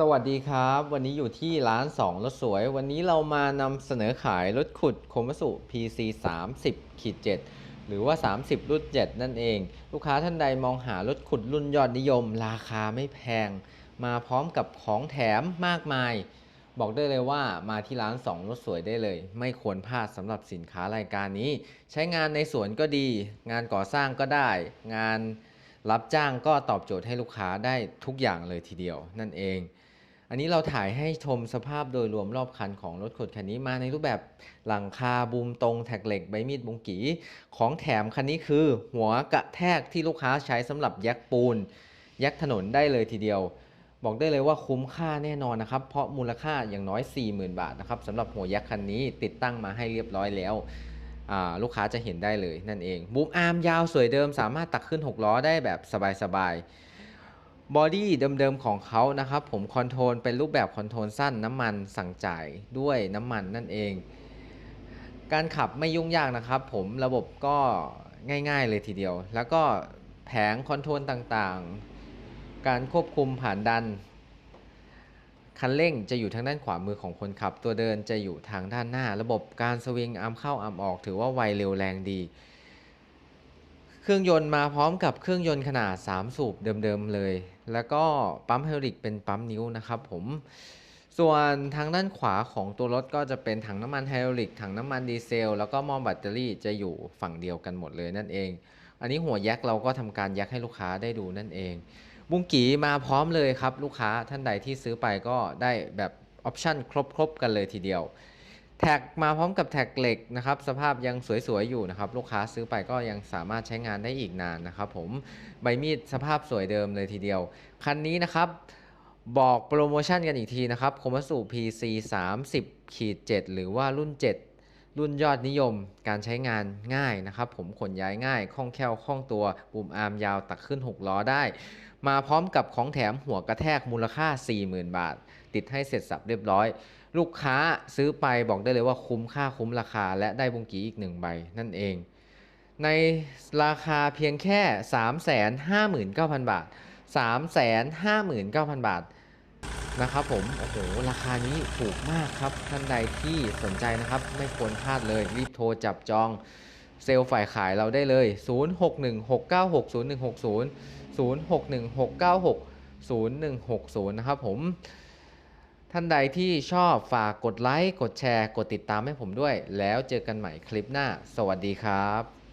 สวัสดีครับ วันนี้อยู่ที่ร้าน 2 รถสวย วันนี้เรามานำเสนอขายรถขุดโคมัสุ PC 30ขีด7หรือว่า 30 รุ่น 7 นั่นเอง ลูกค้าท่านใดมองหารถขุดรุ่นยอดนิยม ราคาไม่แพง มาพร้อมกับของแถมมากมาย บอกได้เลยว่ามาที่ร้าน 2 รถสวยได้เลย ไม่ควรพลาดสำหรับสินค้ารายการนี้ ใช้งานในสวนก็ดี งานก่อสร้างก็ได้ งานรับจ้างก็ตอบโจทย์ให้ลูกค้าได้ทุกอย่างเลยทีเดียวนั่นเอง อันนี้เราถ่ายให้ชมสภาพโดยรวมรอบคันของรถขดคันนี้มาในรูปแบบหลังคาบูมตรงแท็กเหล็กใบมีดบุงกีของแถมคันนี้คือ หัวกระแทกที่ลูกค้าใช้สำหรับแยกปูนแยกถนนได้เลยทีเดียว บอกได้เลยว่าคุ้มค่าแน่นอนนะครับ เพราะมูลค่าอย่างน้อย 40,000 บาทนะครับสำหรับหัวยักษ์คันนี้ติดตั้งมาให้เรียบร้อยแล้วลูกค้าจะเห็นได้เลยนั่นเองบูมอาร์มยาวสวยเดิมสามารถตักขึ้น 6 ล้อได้แบบสบายๆ บอดี้เดิมๆของเขานะครับผมคอนโทรลเป็นรูปแบบคอนโทรลสั้นน้ำมันสั่งจ่ายด้วยน้ำมันนั่นเอง การขับไม่ยุ่งยากนะครับ ผมระบบก็ง่ายๆเลยทีเดียว แล้วก็แผงคอนโทรลต่างๆ การควบคุมผ่านดัน คันเร่งจะอยู่ทางด้านขวามือของคนขับ ตัวเดินจะอยู่ทางด้านหน้า ระบบการสวิงอาร์มเข้าอาร์มออก ถือว่าไวเร็วแรงดี เครื่องยนต์มาพร้อมกับเครื่องยนต์ขนาด 3 สูบเดิมๆเลย แล้วก็ปั๊มไฮดรอลิกเป็นปั๊มนิ้วนะครับผม ส่วนทางด้านขวาของตัวรถก็จะเป็นถังน้ำมันไฮดรอลิก ถังน้ำมันดีเซล แล้วก็หม้อแบตเตอรี่จะอยู่ฝั่งเดียวกันหมดเลยนั่นเอง อันนี้หัวแยกเราก็ทำการแยกให้ลูกค้าได้ดูนั่นเอง บุ้งกีมาพร้อมเลยครับลูกค้าท่านใดที่ซื้อไปก็ได้แบบออปชั่นครบๆกันเลยทีเดียว แท็กมาพร้อมกับแท็กเหล็กนะครับสภาพยังสวยๆอยู่นะครับลูกค้าซื้อไปก็ยังสามารถใช้งานได้อีกนานนะครับผมใบมีดสภาพสวยเดิมเลยทีเดียว คันนี้นะครับบอกโปรโมชั่นกันอีกทีนะครับโคมัสุ PC 30ขีด7หรือว่ารุ่น 7 รุ่นยอดนิยมการใช้งานง่ายนะครับผมขนย้ายง่ายคล่องแคล่วคล่องตัวปุ่มอาร์มยาวตักขึ้น 6 ล้อได้ มาพร้อมกับของแถมหัวกระแทกมูลค่า 40,000 บาท ติดให้เสร็จสับเรียบร้อย ลูกค้าซื้อไปบอกได้เลยว่าคุ้มค่าคุ้มราคา และได้บุงกีอีกหนึ่งใบนั่นเอง ในราคาเพียงแค่ 359,000 บาท 359,000 บาทนะครับผม โอ้โห ราคานี้ถูกมากครับ ท่านใดที่สนใจนะครับ ไม่ควรพลาดเลย รีบโทรจับจอง เซลล์ฝ่ายขายเราได้เลย 0616960160 0616960160 นะครับผม ท่านใดที่ชอบฝากกดไลค์ กดแชร์ กดติดตามให้ผมด้วย แล้วเจอกันใหม่คลิปหน้า สวัสดีครับ